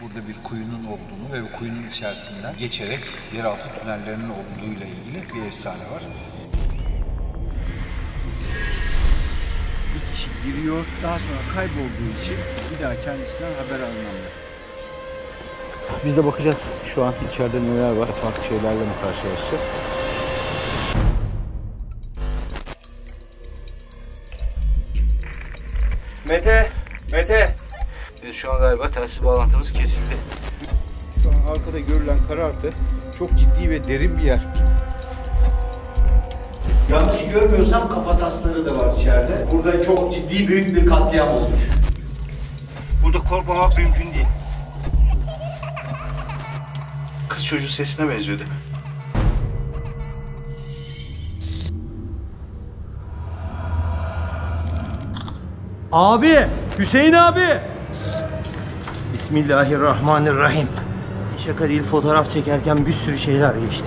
burada bir kuyunun olduğunu ve bu kuyunun içerisinden geçerek yeraltı tünellerinin olduğuyla ilgili bir efsane var. Bir kişi giriyor, daha sonra kaybolduğu için bir daha kendisinden haber alınamıyor. Biz de bakacağız şu an içeride neler var, farklı şeylerle mi karşılaşacağız. Mete, Mete. Evet, şu an galiba telsiz bağlantımız kesildi. Şu an arkada görülen karartı çok ciddi ve derin bir yer. Yanlış görmüyorsam kafa tasları da var içeride. Burada çok ciddi büyük bir katliam olmuş. Burada korkmamak mümkün değil. Kız çocuğu sesine benziyor değil mi? Abi, Hüseyin abi. Bismillahirrahmanirrahim. Şaka değil fotoğraf çekerken bir sürü şeyler geçti.